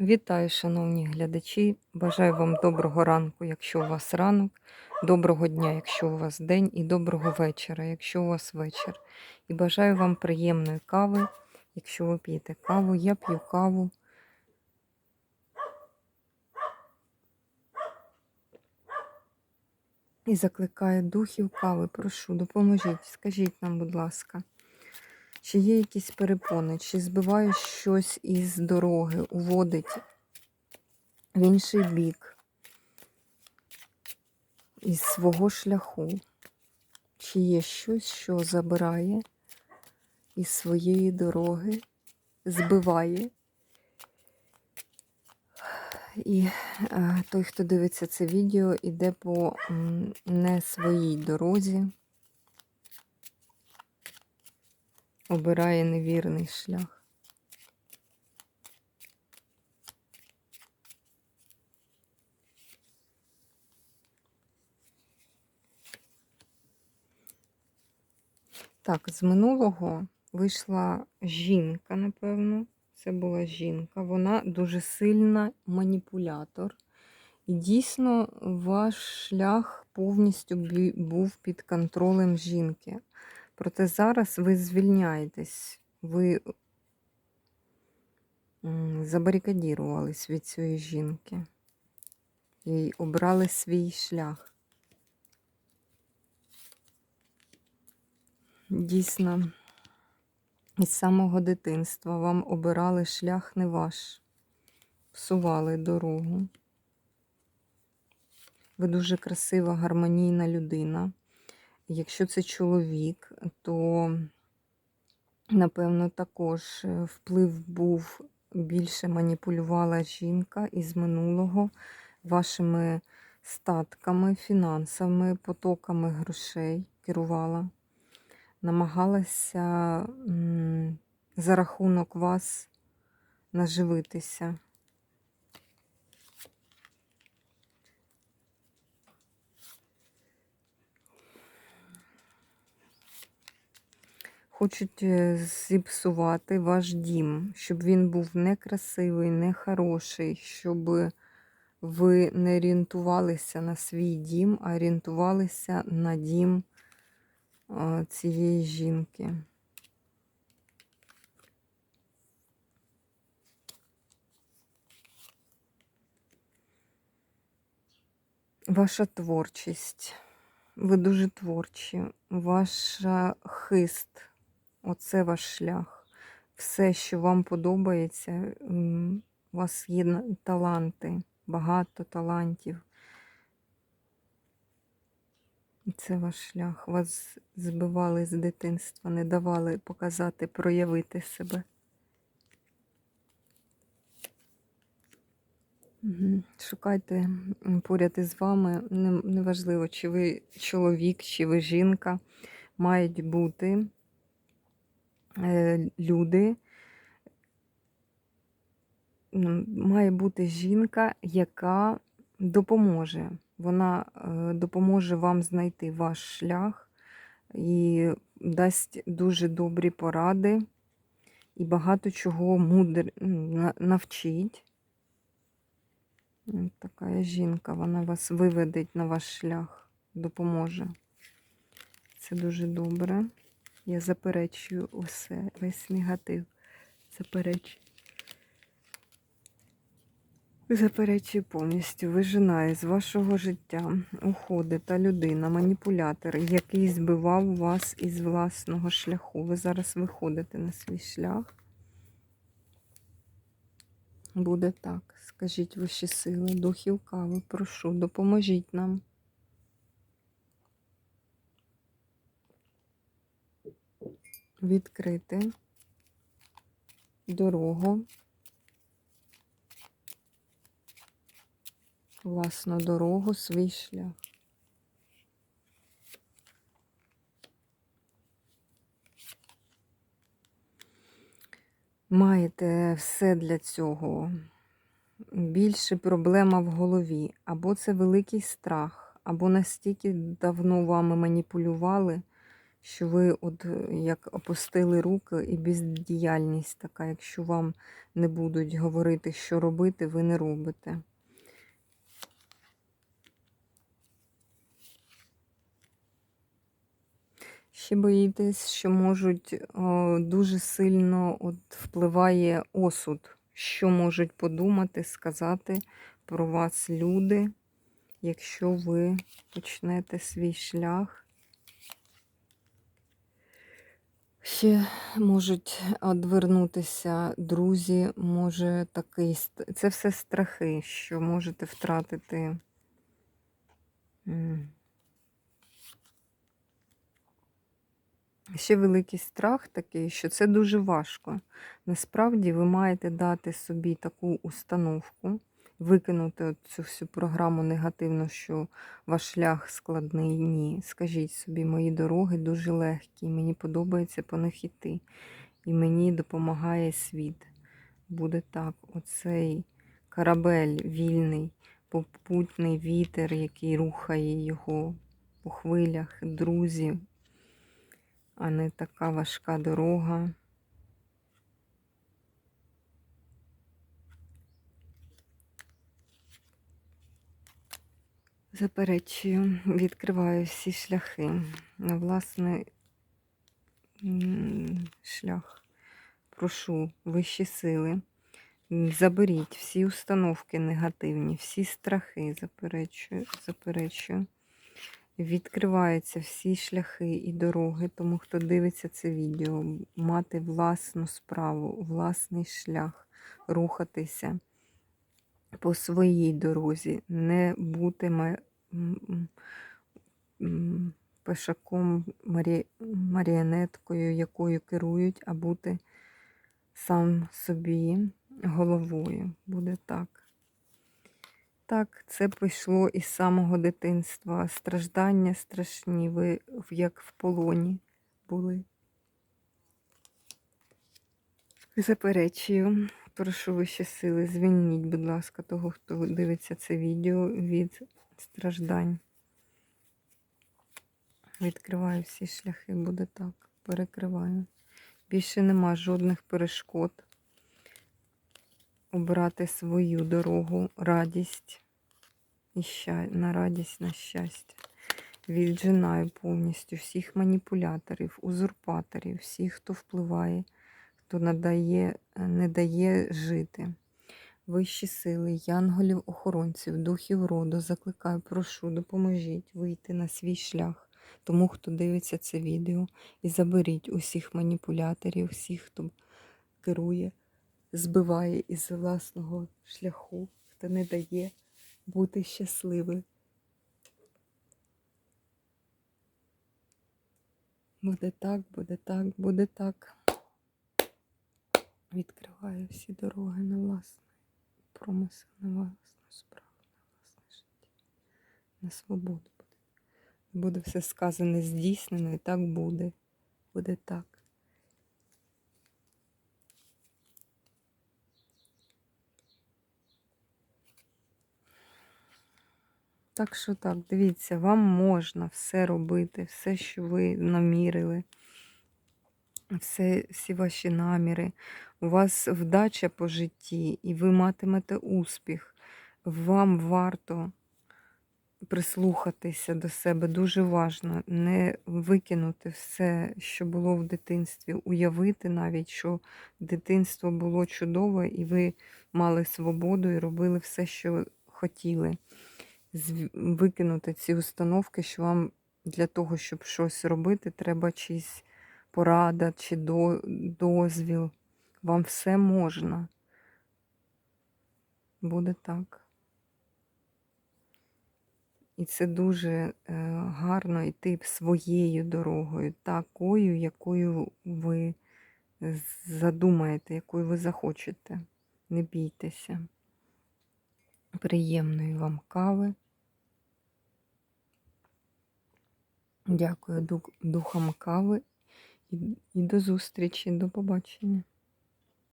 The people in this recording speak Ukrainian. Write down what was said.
Вітаю, шановні глядачі. Бажаю вам доброго ранку, якщо у вас ранок, доброго дня, якщо у вас день, і доброго вечора, якщо у вас вечір. І бажаю вам приємної кави, якщо ви п'єте каву. Я п'ю каву. І закликаю духів кави. Прошу, допоможіть, скажіть нам, будь ласка. Чи є якісь перепони, чи збиває щось із дороги, уводить в інший бік із свого шляху? Чи є щось, що забирає із своєї дороги, збиває? І е, той, хто дивиться це відео, іде по не своїй дорозі, обирає невірний шлях. Так, з минулого вийшла жінка, напевно. Це була жінка. Вона дуже сильна маніпулятор. І дійсно ваш шлях повністю був під контролем жінки. Проте зараз ви звільняєтесь, ви забарикадірувались від цієї жінки і обрали свій шлях. Дійсно, із самого дитинства вам обирали шлях не ваш, псували дорогу. Ви дуже красива, гармонійна людина. Якщо це чоловік, то, напевно, також е, вплив був більше маніпулювала жінка із минулого вашими статками, фінансами, потоками грошей керувала. Намагалася за рахунок вас наживитися. Хочуть е, зіпсувати ваш дім, щоб він був некрасивий, нехороший, щоб ви не орієнтувалися на свій дім, а орієнтувалися на дім е, цієї жінки. Ваша творчість. Ви дуже творчі. Ваша хист. Оце ваш шлях. Все, що вам подобається, у вас є таланти, багато талантів. Це ваш шлях. Вас збивали з дитинства, не давали показати, проявити себе. Шукайте поряд із вами, неважливо, чи ви чоловік, чи ви жінка, мають бути люди, має бути жінка, яка допоможе. Вона е, допоможе вам знайти ваш шлях і дасть дуже добрі поради і багато чого мудр... навчить. Така жінка, вона вас виведеть на ваш шлях, допоможе. Це дуже добре. Я заперечую усе, весь негатив. Заперечую. Заперечую повністю. Вижинає з вашого життя уходить та людина, маніпулятор, який збивав вас із власного шляху. Ви зараз виходите на свій шлях. Буде так. Скажіть вищі сили, духів кави, прошу, допоможіть нам. Відкрити дорогу, власну дорогу, свій шлях. Маєте все для цього. Більше проблема в голові. Або це великий страх, або настільки давно вами маніпулювали, що ви от е, як опустили руки і бездіяльність така, якщо вам не будуть говорити, що робити, ви не робите. Ще боїтесь, що можуть о, дуже сильно от, впливає осуд, що можуть подумати, сказати про вас люди, якщо ви почнете свій шлях. Ще можуть одвернутися друзі, може такий. Це все страхи, що можете втратити. Ще великий страх такий, що це дуже важко. Насправді ви маєте дати собі таку установку, викинути цю всю програму негативну, що ваш шлях складний. Ні. Скажіть собі, мої дороги дуже легкі, мені подобається по них іти. І мені допомагає світ. Буде так. Оцей корабель вільний, попутний вітер, який рухає його по хвилях, друзі, а не така важка дорога. Заперечую, відкриваю всі шляхи на власний шлях. Прошу вищі сили. Заберіть всі установки негативні, всі страхи, заперечую, заперечую. Відкриваються всі шляхи і дороги, тому хто дивиться це відео, мати власну справу, власний шлях, рухатися по своїй дорозі, не бути ма- м- м- м, пешаком, марі... маріонеткою, якою керують, а бути сам собі головою. Буде так. Так, це пішло із самого дитинства. Страждання страшні, ви як в полоні були. Заперечую. Прошу вищі сили, звільніть, будь ласка, того, хто дивиться це відео від страждань. Відкриваю всі шляхи, буде так. Перекриваю. Більше нема жодних перешкод. Обрати свою дорогу, радість і ща... на радість, на щастя. Віджинаю повністю всіх маніпуляторів, узурпаторів, всіх, хто впливає, хто надає, е, не дає жити. Вищі сили, янголів, охоронців, духів роду, закликаю, прошу, допоможіть вийти на свій шлях. Тому, хто дивиться це відео, і заберіть усіх маніпуляторів, всіх, хто керує, збиває із власного шляху, хто не дає бути щасливим. Буде так, буде так, буде так. Відкриваю всі дороги на власний промисел, на власну справу, на власне життя. На свободу буде. Буде все сказане, здійснено, і так буде. Буде так. Так що так, дивіться, вам можна все робити, все, що ви намірили, все, всі ваші наміри. У вас вдача по житті, і ви матимете успіх. Вам варто прислухатися до себе. Дуже важно не викинути все, що було в дитинстві, уявити навіть, що дитинство було чудове, і ви мали свободу і робили все, що хотіли. Викинути ці установки, що вам для того, щоб щось робити, треба чийсь порада чи до- дозвіл. Вам все можна. Буде так. І це дуже е, гарно йти своєю дорогою, такою, якою ви задумаєте, якою ви захочете. Не бійтеся. Приємної вам кави. Дякую дух- духам кави і до зустрічі, до побачення.